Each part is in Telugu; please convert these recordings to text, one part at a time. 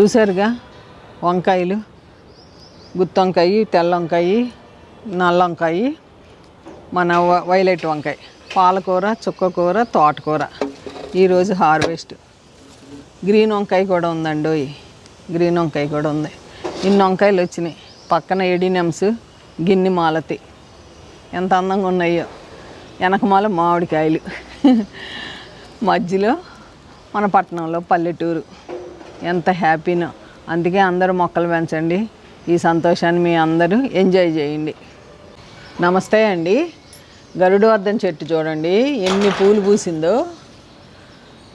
చూసారుగా వంకాయలు గుత్త వంకాయి తెల్ల వంకాయ నల్ల వంకాయ మన వ- వైలెట్ వంకాయ పాలకూర చుక్కకూర తోటకూర. ఈరోజు హార్వెస్ట్. గ్రీన్ వంకాయ కూడా ఉందండి గ్రీన్ వంకాయ కూడా ఉంది. ఇన్ని వంకాయలు వచ్చినాయి. పక్కన ఎడినమ్స్ గిన్ని మాలతి. ఎంత అందంగా ఉన్నాయో. వెనకమాల మామిడికాయలు. మధ్యలో మన పట్టణంలో పల్లెటూరు. ఎంత హ్యాపీనో. అందుకే అందరూ మొక్కలు పెంచండి. ఈ సంతోషాన్ని మీ అందరూ ఎంజాయ్ చేయండి. నమస్తే అండి. గరుడు వర్ధన్ చెట్టు చూడండి. ఎన్ని పూలు పూసిందో.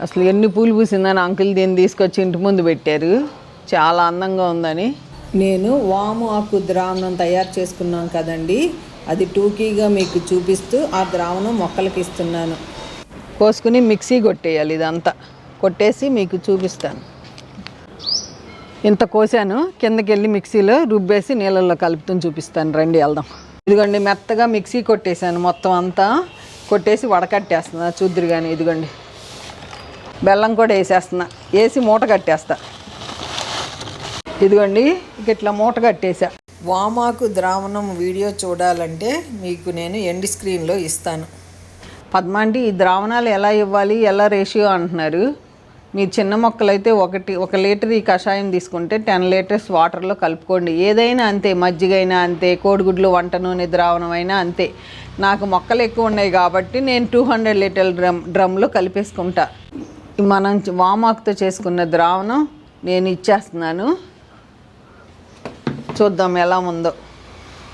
అసలు ఎన్ని పూలు పూసిందని అంకుల్ దీన్ని తీసుకొచ్చి ఇంటి ముందు పెట్టారు. చాలా అందంగా ఉందని. నేను వాము ఆకు ద్రావణం తయారు చేసుకున్నాం కదండి. అది టూకీగా మీకు చూపిస్తూ ఆ ద్రావణం మొక్కలకి ఇస్తున్నాను. కోసుకుని మిక్సీ కొట్టేయాలి ఇదంతా. కొట్టేసి మీకు చూపిస్తాను. ఇంత కోసాను కిందకి వెళ్ళి మిక్సీలో రుబ్బేసి నీళ్ళల్లో కలుపుతూ చూపిస్తాను. రండి వెళ్దాం. ఇదిగోండి మెత్తగా మిక్సీ కొట్టేశాను మొత్తం అంతా. కొట్టేసి వడకట్టేస్తున్నా. చూద్దరు కానీ ఇదిగోండి. బెల్లం కూడా వేసేస్తున్నా. వేసి మూట కట్టేస్తా. ఇదిగోండి ఇక ఇట్లా మూట కట్టేసా వామాకు ద్రావణం వీడియో చూడాలంటే మీకు నేను ఎండ్ స్క్రీన్లో ఇస్తాను. పద్మాంటి ఈ ద్రావణాలు ఎలా ఇవ్వాలి ఎలా రేషియో అంటున్నారు. మీ చిన్న మొక్కలైతే ఒకటి ఒక లీటర్ ఈ కషాయం తీసుకుంటే టెన్ లీటర్స్ వాటర్లో కలుపుకోండి. ఏదైనా అంతే మజ్జిగైనా అంతే కోడిగుడ్లు వంట నూనె ద్రావణం అయినా అంతే. నాకు మొక్కలు ఎక్కువ ఉన్నాయి కాబట్టి నేను టూ హండ్రెడ్ లీటర్ డ్రమ్ డ్రమ్లో కలిపేసుకుంటా. మనం వామాకుతో చేసుకున్న ద్రావణం నేను ఇచ్చేస్తున్నాను. చూద్దాం ఎలా ఉందో.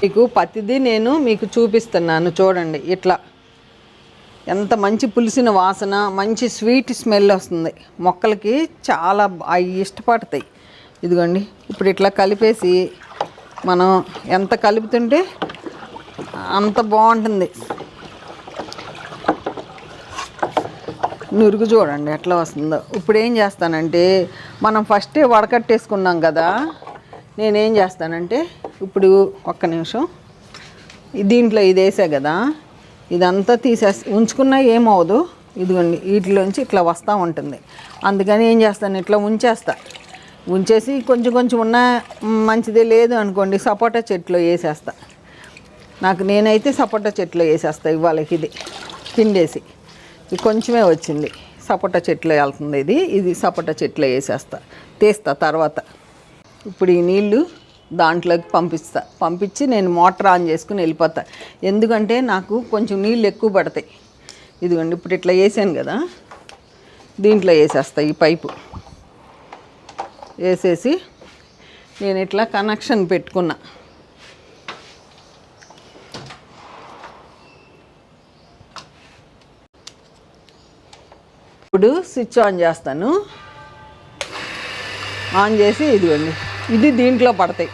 మీకు ప్రతిదీ నేను మీకు చూపిస్తున్నాను. చూడండి ఇట్లా. ఎంత మంచి పులిసిన వాసన మంచి స్వీట్ స్మెల్ వస్తుంది. మొక్కలకి చాలా అవి ఇష్టపడతాయి. ఇదిగోండి ఇప్పుడు ఇట్లా కలిపేసి మనం ఎంత కలుపుతుంటే అంత బాగుంటుంది. నురుగు చూడండి ఎట్లా వస్తుందో. ఇప్పుడు ఏం చేస్తానంటే మనం ఫస్టే వడకట్టేసుకున్నాం కదా నేనేం చేస్తానంటే ఇప్పుడు ఒక్క నిమిషం దీంట్లో ఇది వేసా కదా ఇదంతా తీసేసి ఉంచుకున్నా ఏమవదు ఇదిగోండి వీటిలోంచి ఇట్లా వస్తూ ఉంటుంది. అందుకని ఏం చేస్తాను ఇట్లా ఉంచేస్తా. ఉంచేసి కొంచెం కొంచెం ఉన్న మంచిదే లేదు అనుకోండి సపోటా చెట్లో వేసేస్తా. నాకు నేనైతే సపోటా చెట్లో వేసేస్తా ఇవాళకి ఇది పిండేసి. ఇది కొంచెమే వచ్చింది సపోటా చెట్లో వెళ్తుంది ఇది ఇది సపోటా చెట్లో వేసేస్తా. తీస్తా తర్వాత. ఇప్పుడు ఈ నీళ్ళు దాంట్లోకి పంపిస్తా. పంపించి నేను మోటార్ ఆన్ చేసుకుని వెళ్ళిపోతా. ఎందుకంటే నాకు కొంచెం నీళ్ళు ఎక్కువ పడతాయి. ఇదిగోండి ఇప్పుడు ఇట్లా వేసాను కదా. దీంట్లో వేసేస్తా ఈ పైపు. వేసేసి నేను ఇట్లా కనెక్షన్ పెట్టుకున్నా. ఇప్పుడు స్విచ్ ఆన్ చేస్తాను. ఆన్ చేసి ఇదిగోండి. ఇది దీంట్లో పడతాయి.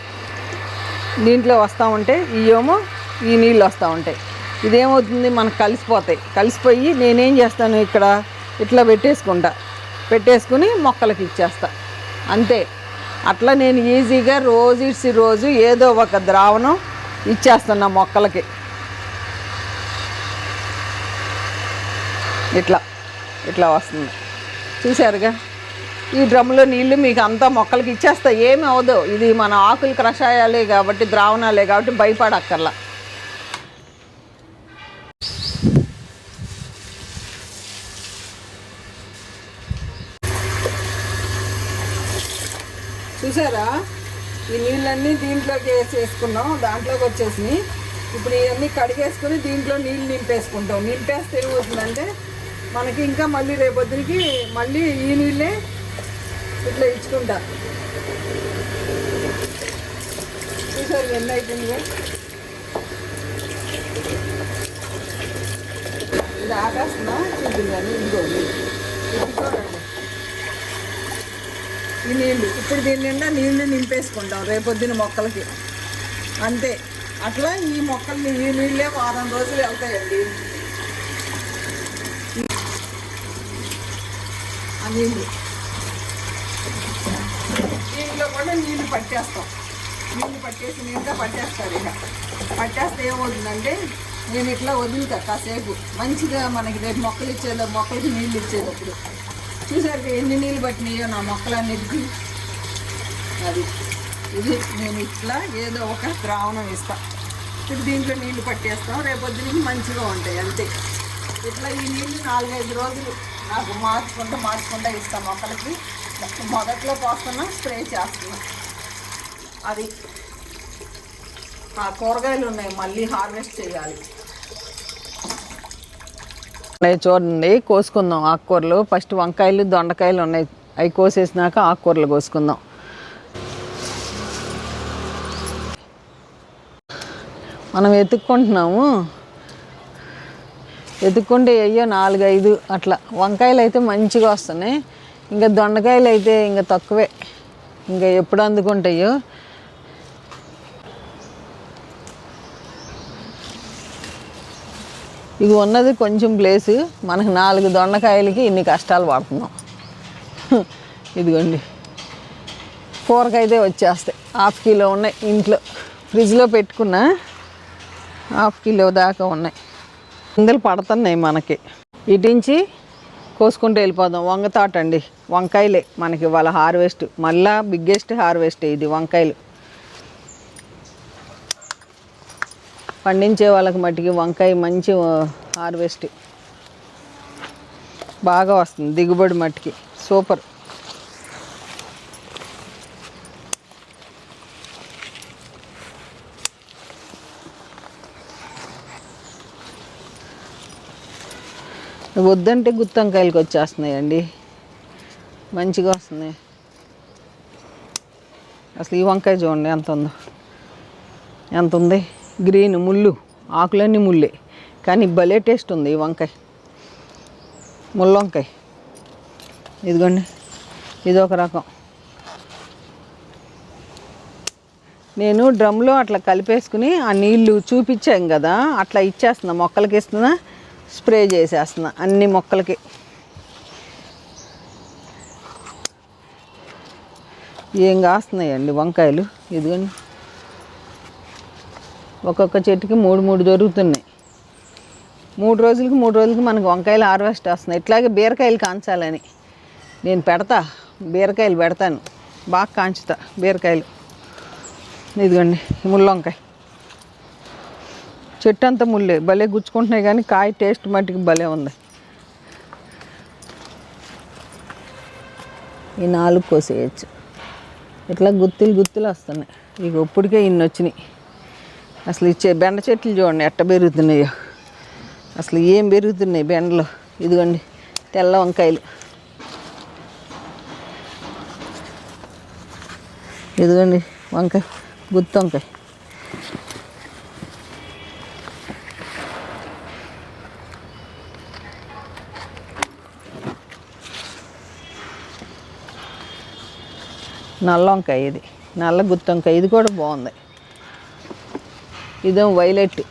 దీంట్లో వస్తూ ఉంటే ఇవేమో ఈ నీళ్ళు వస్తూ ఉంటాయి. ఇదేమవుతుంది? మనకు కలిసిపోతాయి. కలిసిపోయి నేనేం చేస్తాను ఇక్కడ? ఇట్లా పెట్టేసుకుంటా. పెట్టేసుకుని మొక్కలకి ఇచ్చేస్తా. అంతే. అట్లా నేను ఈజీగా రోజు ఇచ్చి రోజు ఏదో ఒక ద్రావణం ఇచ్చేస్తున్నా మొక్కలకి. ఇట్లా. ఇట్లా వస్తుంది. చూశారుగా? ఈ డ్రమ్లో నీళ్ళు మీకు అంతా మొక్కలకి ఇచ్చేస్తా. ఏమి అవ్వదు. ఇది మన ఆకులు కషాయాలే కాబట్టి ద్రావణాలే కాబట్టి భయపడక్కర్లా. చూసారా? ఈ నీళ్ళన్నీ దీంట్లోకి వేసేసుకున్నాం దాంట్లోకి వచ్చేసినాయి. ఇప్పుడు ఇవన్నీ కడిగేసుకుని దీంట్లో నీళ్ళు నింపేసుకుంటాం. నింపేస్తే ఏమవుతుందంటే మనకి ఇంకా మళ్ళీ రేపొద్దునికి మళ్ళీ ఈ నీళ్ళే ఇట్లా ఇచ్చుకుంటా. చూసారు ఎన్ని అయిపోయింది ఇది ఆకాశమా? చూపిందండి కానీ చూడండి. ఈ నీళ్ళు ఇప్పుడు దీని నిండా నీళ్ళు నింపేసుకుంటాం రేపొద్దున మొక్కలకి. అంతే. అట్లా ఈ మొక్కలు ఈ నీళ్ళే వారం రోజులు వెళ్తాయండి. ఆ నీళ్ళు దీంట్లో నీళ్ళు పట్టేస్తాం. నీళ్ళు పట్టేసి నీళ్ళగా పట్టేస్తారు ఇక. పట్టేస్తే ఏమవుతుందంటే నేను ఇట్లా వదులుతా కాసేపు. మంచిగా మనకి రేపు మొక్కలు ఇచ్చేదో మొక్కలకి నీళ్ళు ఇచ్చేటప్పుడు. చూసారు ఎన్ని నీళ్ళు పట్టినాయో నా మొక్కలన్నిటికీ. అది. ఇది నేను ఇట్లా ఏదో ఒక ద్రావణం ఇస్తాను ఇప్పుడు దీంట్లో నీళ్ళు పట్టేస్తాం. రేపొద్దున మంచిగా ఉంటాయి అంతే. ఇట్లా ఈ నీళ్ళు నాలుగైదు రోజులు నాకు మార్చుకుంటూ మార్చుకుంటూ ఇస్తాం మొక్కలకి. మొదట్లో పోస్తున్నా స్ప్రే చేస్తున్నా. అది ఆ కూరగాయలు ఉన్నాయి మళ్ళీ హార్వెస్ట్ చేయాలి. ఉన్నాయి చూడండి కోసుకుందాం ఆకుకూరలు. ఫస్ట్ వంకాయలు దొండకాయలు ఉన్నాయి. అవి కోసేసినాక ఆకుకూరలు కోసుకుందాం. మనం ఎత్తుక్కుంటున్నాము. ఎత్తుక్కుంటే అయ్యో నాలుగు ఐదు అట్లా. వంకాయలు అయితే మంచిగా వస్తున్నాయి. ఇంకా దొండకాయలు అయితే ఇంకా తక్కువే. ఇంకా ఎప్పుడు అందుకుంటాయో. ఇది ఉన్నది కొంచెం ప్లేసు. మనకు నాలుగు దొండకాయలకి ఇన్ని కష్టాలు పడుతున్నాం. ఇదిగోండి. కూరకైతే వచ్చేస్తాయి. హాఫ్ కిలో ఉన్నాయి ఇంట్లో. ఫ్రిడ్జ్లో పెట్టుకున్న హాఫ్ కిలో దాకా ఉన్నాయి. ఇందులో పడుతున్నాయి మనకి. ఇటించి కోసుకుంటూ వెళ్ళిపోదాం. వంగ తోట అండి వంకాయలే మనకి వాళ్ళ హార్వెస్ట్. మళ్ళా బిగ్గెస్ట్ హార్వెస్ట్ ఇది వంకాయలు. పండించే వాళ్ళకి మట్టికి వంకాయ మంచి హార్వెస్ట్. బాగా వస్తుంది. దిగుబడి మట్టికి. సూపర్. వద్దంటే గుత్తంకాయలకు వచ్చేస్తున్నాయండి. మంచిగా వస్తున్నాయి. అసలు ఈ వంకాయ చూడండి ఎంత ఉందో. ఎంత ఉంది? గ్రీన్ ముళ్ళు ఆకులన్నీ ముళ్ళే. కానీ భలే టేస్ట్ ఉంది ఈ వంకాయ. ముళ్ళ వంకాయ. ఇదిగోండి. ఇది ఒక రకం. నేను డ్రమ్లో అట్లా కలిపేసుకుని ఆ నీళ్ళు చూపించాం కదా అట్లా ఇచ్చేస్తున్నా మొక్కలకి ఇస్తున్నా. స్ప్రే చేసేస్తున్నా అన్ని మొక్కలకి. ఏం కాస్తున్నాయండి వంకాయలు? ఇదిగోండి. ఒక్కొక్క చెట్టుకి మూడు మూడు దొరుకుతున్నాయి మూడు రోజులకి మూడు రోజులకి మనకు వంకాయలు హార్వెస్ట్ వస్తున్నాయి. ఇట్లాగే బీరకాయలు కాంచాలని. నేను పెడతా బీరకాయలు పెడతాను. బాగా కాంచుతా బీరకాయలు. ఇదిగోండి ముళ్ళొంకాయ. చెట్టు అంతా ముళ్ళే భలే గుచ్చుకుంటున్నాయి కానీ కాయ టేస్ట్ మట్టికి భలే ఉంది. ఈ నాలుగు కోసేయచ్చు. ఇట్లా గుత్తులు గుత్తులు వస్తున్నాయి. ఇక ఇప్పటికే ఇన్ని వచ్చినాయి. అసలు ఇచ్చే బెండ చెట్లు చూడండి ఎట్ట పెరుగుతున్నాయో. అసలు ఏం పెరుగుతున్నాయి బెండలు? ఇదిగోండి తెల్ల వంకాయలు. ఇదిగోండి వంకాయ గుత్తి వంకాయ. నల్ల వంకాయ ఇది. నల్ల గుత్తి వంకాయ ఇది కూడా బాగుంది. ఇదేం వైలెట్.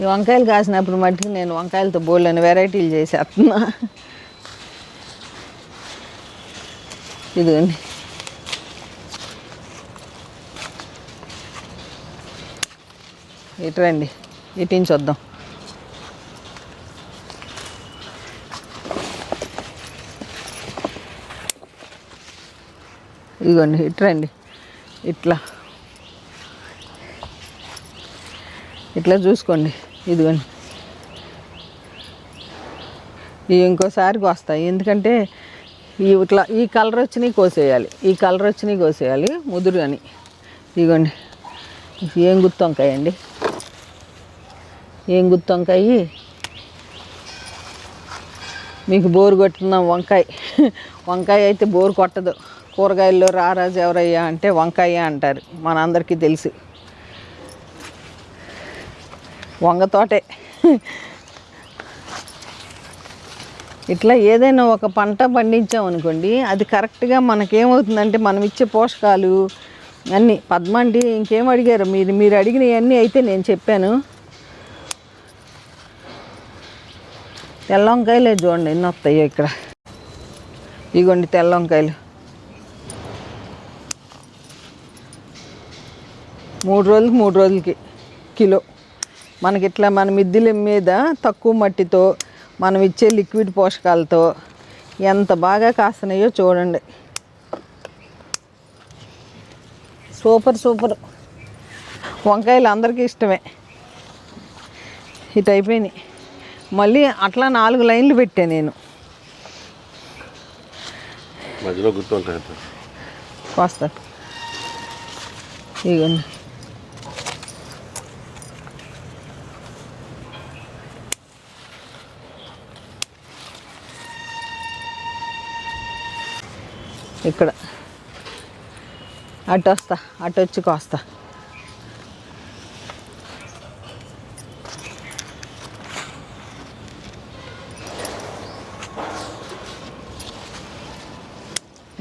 ఈ వంకాయలు కాసినప్పుడు మట్టికి నేను వంకాయలతో బోల్డని వెరైటీలు చేసేస్తున్నా ఇదిగోండి. ఇటు రండి. ఇటు నుంచి వద్దాం. ఇదిగోండి ఇటు రండి. ఇట్లా. ఇట్లా చూసుకోండి. ఇదిగోండి. ఇవి ఇంకోసారికి వస్తాయి. ఎందుకంటే ఈ ఇట్లా ఈ కలర్ వచ్చినాయి కోసేయాలి. ఈ కలర్ వచ్చినాయి కోసేయాలి ముదురు అని. ఇదిగోండి. ఏం గుత్తి వంకాయండి ఏం గుర్తు వంకాయ? మీకు బోరు కొట్టిన వంకాయ. వంకాయ అయితే బోరు కొట్టదు. కూరగాయల్లో రారాజు ఎవరయ్యా అంటే వంకాయ అంటారు. మనందరికీ తెలుసు. వంగ తోటే. ఇట్లా ఏదైనా ఒక పంట పండించాం అనుకోండి అది కరెక్ట్గా మనకేమవుతుందంటే మనం ఇచ్చే పోషకాలు అన్నీ. పద్మండి ఇంకేం అడిగారు? మీరు మీరు అడిగినవన్నీ అయితే నేను చెప్పాను. తెల్ల వంకాయలే చూడండి ఎన్ని వస్తాయో ఇక్కడ. ఇగోండి తెల్ల వంకాయలు మూడు రోజులకి మూడు రోజులకి కిలో. మనకి ఇట్లా మన మిద్దెల మీద తక్కువ మట్టితో మనం ఇచ్చే లిక్విడ్ పోషకాలతో ఎంత బాగా కాస్తున్నాయో చూడండి. Super super. వంకాయలు అందరికీ ఇష్టమే. ఇటు అయిపోయినాయి. మళ్ళీ అట్లా నాలుగు లైన్లు పెట్టా నేను. మధ్యలో గుర్తు ఉంటాయి కోస్తా ఇగోండి ఇక్కడ. అటు వస్తా అటు వచ్చి కోస్తా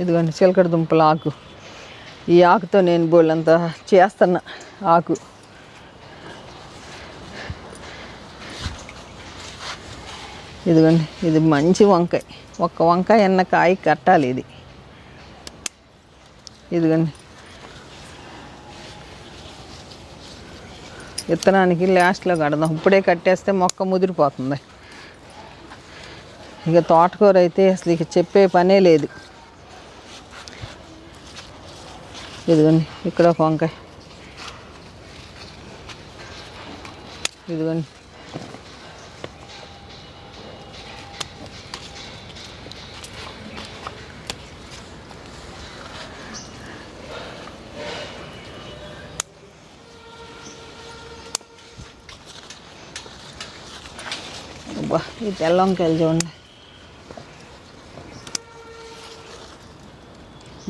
ఇదిగోండి చిలకడ దుంపల ఆకు. ఈ ఆకుతో నేను బోళ్ళంతా చేస్తున్నా ఆకు. ఇదిగోండి ఇది మంచి వంకాయ. ఒక్క వంకాయ ఎన్న కాయ కట్టాలి ఇది. ఇదిగోండి. విత్తనానికి లాస్ట్లో కడదాం. ఇప్పుడే కట్టేస్తే మొక్క ముదిరిపోతుంది. ఇక తోటకూర అయితే అసలు ఇక చెప్పే పనే లేదు. ఇదిగోండి ఇక్కడ ఒక వంకాయ. ఇదిగోండి. అబ్బా ఈ తెల్ల వంకాయలు చూడండి.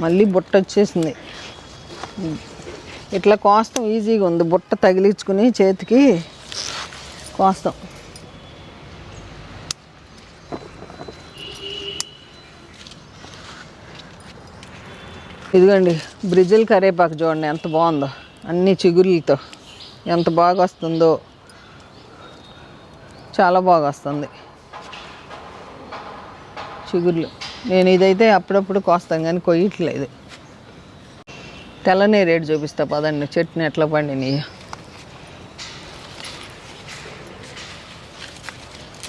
మళ్ళీ బుట్ట వచ్చేసింది. ఇట్లా కోస్తాం ఈజీగా ఉంది. బుట్ట తగిలించుకుని చేతికి కోస్తాం. ఇదిగోండి బ్రిజిల్ కరేపాకు చూడండి ఎంత బాగుందో. అన్ని చిగురులతో. ఎంత బాగా వస్తుందో. చాలా బాగా వస్తుంది. చిగుర్లు. నేను ఇదైతే అప్పుడప్పుడు కోస్తాం కానీ కొయ్యట్లేదు. తెల్లనే రేటు చూపిస్తా పదండి. చెట్టుని ఎట్లా పండినాయి?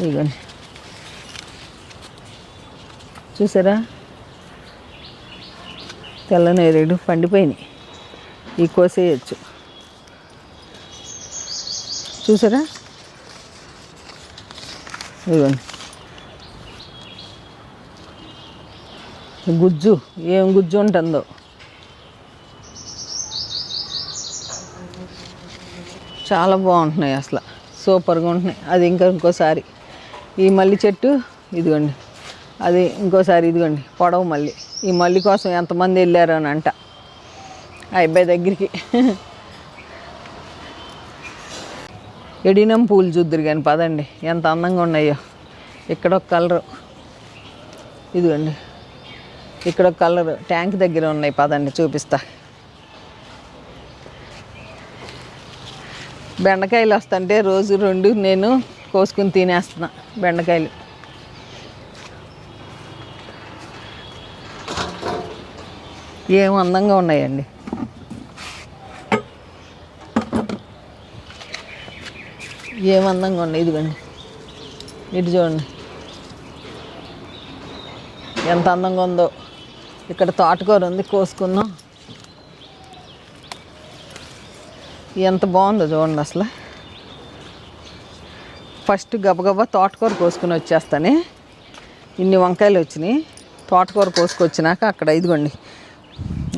ఇదిగోండి. చూసారా? తెల్లనేరేడు పండిపోయినాయి. ఈ కోసేయచ్చు. చూసారా? ఇదిగోండి. గుజ్జు ఏం గుజ్జు ఉంటుందో. చాలా బాగుంటున్నాయి అసలు. సూపర్గా ఉంటున్నాయి. అది ఇంకా ఇంకోసారి. ఈ మల్లి చెట్టు ఇదిగోండి. అది ఇంకోసారి ఇదిగోండి. పొడవు మల్లి. ఈ మల్లి కోసం ఎంతమంది వెళ్ళారు అని అంట. అబ్బాయి దగ్గరికి. ఎడినం పూలు చూద్దరు కానీ పదండి. ఎంత అందంగా ఉన్నాయో. ఇక్కడ ఒక కలరు. ఇదిగోండి. ఇక్కడ ఒక కలరు. ట్యాంక్ దగ్గర ఉన్నాయి. పదండి చూపిస్తా. బెండకాయలు వస్తుంటే రోజు రెండు నేను కోసుకుని తినేస్తున్నా బెండకాయలు. ఏం అందంగా ఉన్నాయండి. ఏం అందంగా ఉన్నాయి ఇదిగోండి. ఇటు చూడండి. ఎంత అందంగా ఉందో. ఇక్కడ తోటకూర ఉంది కోసుకుందాం. ఎంత బాగుందో చూడండి అసలు. ఫస్ట్ గబగబా తోటకూర కోసుకుని వచ్చేస్తానే. ఇన్ని వంకాయలు వచ్చినాయి. తోటకూర కోసుకొచ్చినాక అక్కడ ఇదిగోండి.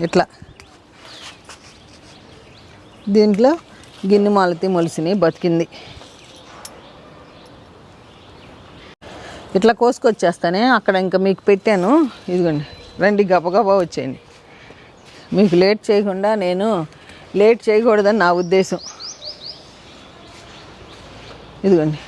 ఇట్లా. దీంట్లో గిన్నె మాలతి మొలిసినాయి బతికింది. ఇట్లా కోసుకొచ్చేస్తానే. అక్కడ ఇంకా మీకు పెట్టాను. ఇదిగోండి. రండి గబగబా వచ్చేయండి. మీకు లేట్ చేయకుండా నేను లేట్ చేయకూడదని నా ఉద్దేశం. ఇదిగోండి.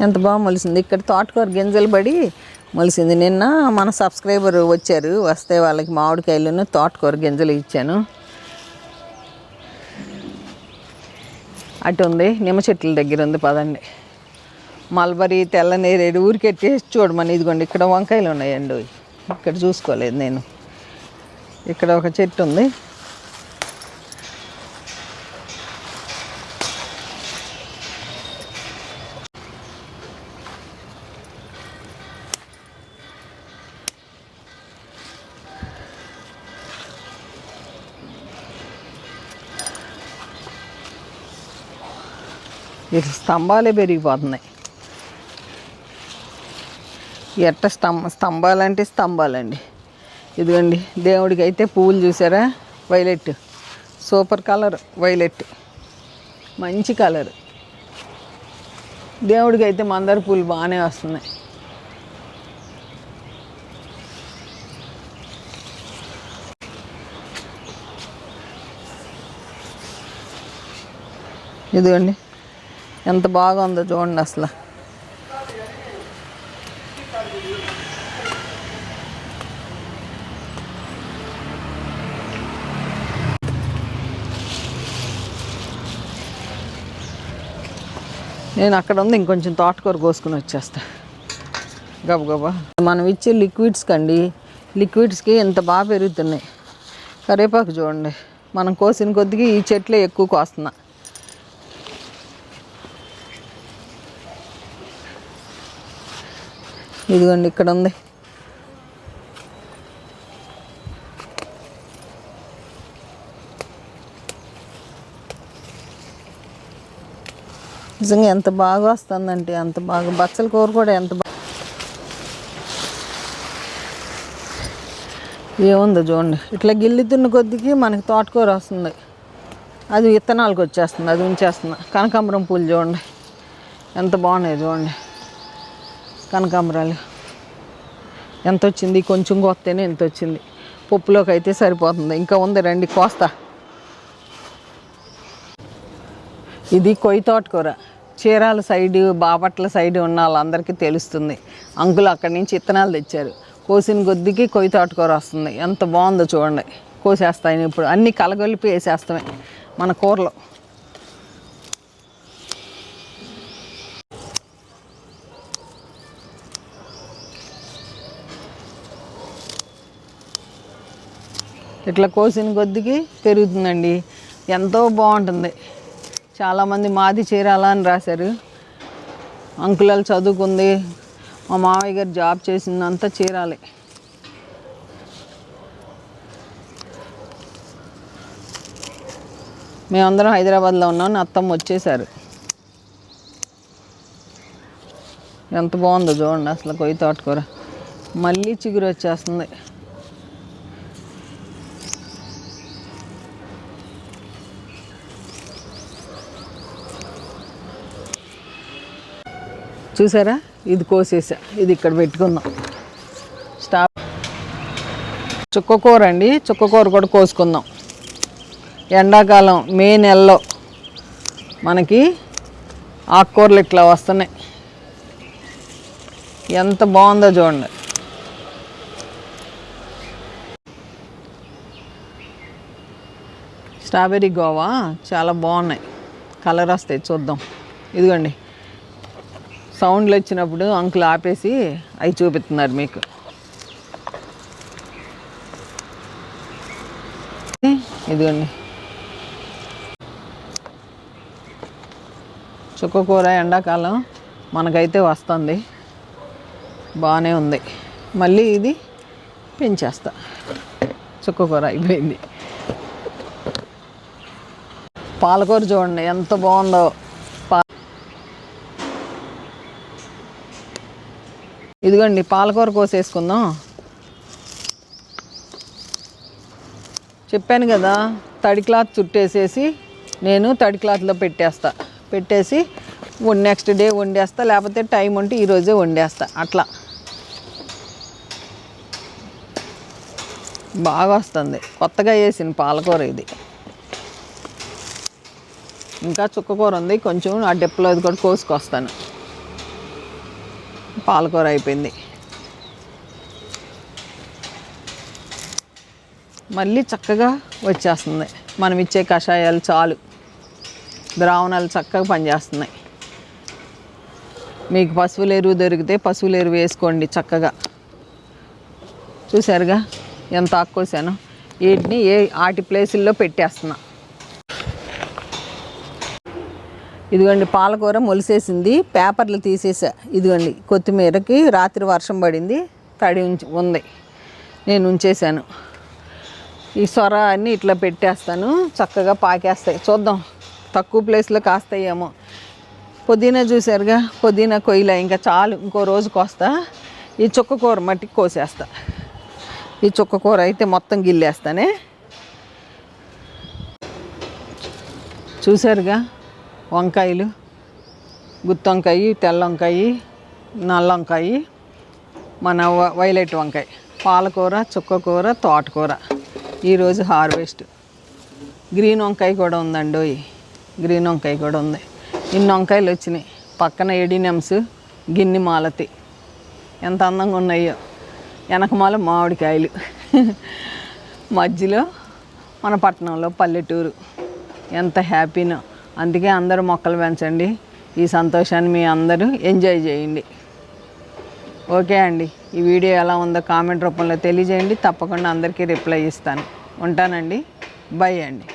ఎంత బాగా మొలిసింది. ఇక్కడ తోటకూర గింజలు పడి మొలిసింది. నిన్న మన సబ్స్క్రైబర్ వచ్చారు. వస్తే వాళ్ళకి మామిడికాయలను తోటకూర గింజలు ఇచ్చాను. అటు ఉంది. నిమ్మ చెట్ల దగ్గర ఉంది. పదండి. మల్బరీ తెల్లనేరేడు ఊరికెట్టేసి చూడమని. ఇదిగోండి. ఇక్కడ వంకాయలు ఉన్నాయండి. ఇక్కడ చూసుకోలేదు నేను. ఇక్కడ ఒక చెట్టు ఉంది. ఇటు స్తంభాలే పెరిగిపోతున్నాయి. ఎట్ట స్తంభ స్తంభాలంటే స్తంభాలండి. ఇదిగోండి దేవుడికి అయితే పువ్వులు చూసారా? వైలెట్. Super colour violet. మంచి కలర్. దేవుడికి అయితే మందార పూలు బాగానే వస్తున్నాయి. ఇదిగోండి ఎంత బాగుందో చూడండి అసలు. నేను అక్కడ ఉంది ఇంకొంచెం తోటకూర కోసుకుని వచ్చేస్తా. గబగబా మనం ఇచ్చే లిక్విడ్స్ కండి లిక్విడ్స్కి ఎంత బాగా పెరుగుతున్నాయి. కరివేపాకు చూడండి మనం కోసిన కొద్దిగా ఈ చెట్లే ఎక్కువ కోస్తున్నా. ఇదిగోండి ఇక్కడ ఉంది. నిజంగా ఎంత బాగా వస్తుందంటే అంత బాగా. బచ్చల కూర కూడా ఎంత బాగా ఏముందో చూడండి. ఇట్లా గిల్లుతున్న కొద్దికి మనకి తోటకూర వస్తుంది. అది విత్తనాలకు వచ్చేస్తుంది అది ఉంచేస్తుంది. కనకాంబరం పూలు చూడండి. ఎంత బాగున్నాయి చూడండి. కనకాంబరాలు. ఎంత వచ్చింది? కొంచెం కొత్తనే ఎంత వచ్చింది. పప్పులోకి అయితే సరిపోతుంది. ఇంకా ఉంది రండి కోస్తా. ఇది కొయ్యి తోటకూర. చీరాల సైడ్ బాపట్ల సైడ్ ఉన్న వాళ్ళందరికీ తెలుస్తుంది. అంకులు అక్కడి నుంచి ఇత్తనాలు తెచ్చారు. కోసిన కొద్దికి కొయ్యి తోటకూర వస్తుంది. ఎంత బాగుందో చూడండి. కోసేస్తాయి ఇప్పుడు. అన్నీ కలగొలిపి వేసేస్తామే మన కూరలో. ఇట్లా కోసిన కొద్దికి పెరుగుతుందండి. ఎంతో బాగుంటుంది. చాలామంది మాది చీరాల అని రాశారు. అంకులాలు చదువుకుంది. మా మామయ్య గారు జాబ్ చేసిందంతా చేరాలి. మేమందరం హైదరాబాద్లో ఉన్నాం. నా అత్తమ్మ వచ్చేసారు ఎంత బాగుందో చూడండి అసలు కొయ్యి తోటకూర. మళ్ళీ చిగురు వచ్చేస్తుంది. చూసారా? ఇది కోసేసా. ఇది ఇక్కడ పెట్టుకుందాం. స్టాప్. చుక్కకూర అండి. చుక్కకూర కూడా కోసుకుందాం. ఎండాకాలం మే నెలలో మనకి ఆకుకూరలు ఇట్లా వస్తున్నాయి. ఎంత బాగుందో చూడండి. స్ట్రాబెర్రీ గోవా చాలా బాగున్నాయి. కలర్ వస్తాయి చూద్దాం. ఇదిగోండి. సౌండ్లు వచ్చినప్పుడు అంకుల్ ఆపేసి అవి చూపిస్తున్నారు మీకు. ఇదిగోండి. చుక్కకూర ఎండాకాలం మనకైతే వస్తుంది. బాగానే ఉంది. మళ్ళీ ఇది పెంచేస్తా. చుక్కకూర అయిపోయింది. పాలకూర చూడండి ఎంత బాగుందో. ఇదిగోండి పాలకూర కోసేసుకుందాం. చెప్పాను కదా తడి క్లాత్ చుట్టేసేసి నేను తడి క్లాత్లో పెట్టేస్తా. పెట్టేసి నెక్స్ట్ డే వండేస్తా లేకపోతే టైం ఉంటే ఈరోజే వండేస్తా అట్లా. బాగా వస్తుంది. కొత్తగా వేసిన పాలకూర ఇది. ఇంకా చుక్కకూర ఉంది కొంచెం ఆ డెప్పులో ఇది కూడా కోసుకొస్తాను. పాలకూర అయిపోయింది. మళ్ళీ చక్కగా వచ్చేస్తుంది. మనం ఇచ్చే కషాయాలు చాలు. ద్రావణాలు చక్కగా పనిచేస్తున్నాయి. మీకు పశువుల ఎరువు దొరికితే పశువుల ఎరువు వేసుకోండి చక్కగా. చూసారుగా ఎంత ఆక్కోసాను వీటిని ఏ ఆటి ప్లేసుల్లో పెట్టేస్తున్నా. ఇదిగోండి పాలకూర మొలిసేసింది. పేపర్లు తీసేసా. ఇదిగోండి కొత్తిమీరకి రాత్రి వర్షం పడింది. తడి ఉంచి ఉంది. నేను ఉంచేసాను ఈ సొర అన్నీ ఇట్లా పెట్టేస్తాను. చక్కగా పాకేస్తాయి. చూద్దాం తక్కువ ప్లేస్లో కాస్తాయేమో. పుదీనా చూసారుగా పుదీనా కొయ్యలే. ఇంకా చాలు ఇంకో రోజు కోస్తా. ఈ చుక్క కూర మట్టికి కోసేస్తా. ఈ చుక్క కూర అయితే మొత్తం గిల్లేస్తానే. చూసారుగా వంకాయలు గుత్తి వంకాయ తెల్ల వంకాయ నల్ల వంకాయ మన వైలెట్ వంకాయ పాలకూర చుక్కకూర తోటకూర. ఈరోజు హార్వెస్ట్. గ్రీన్ వంకాయ కూడా ఉందండి గ్రీన్ వంకాయ కూడా ఉంది. ఇన్ని వంకాయలు వచ్చినాయి. పక్కన ఎడినమ్స్ గిన్ని మాలతి. ఎంత అందంగా ఉన్నాయో. వెనకమాల మామిడికాయలు. మధ్యలో మన పట్టణంలో పల్లెటూరు. ఎంత హ్యాపీనో. అందుకే అందరూ మొక్కలు పెంచండి. ఈ సంతోషాన్ని మీ అందరూ ఎంజాయ్ చేయండి. ఓకే అండి. ఈ వీడియో ఎలా ఉందో కామెంట్ రూపంలో తెలియజేయండి. తప్పకుండా అందరికీ రిప్లై ఇస్తాను. ఉంటానండి. బై అండి.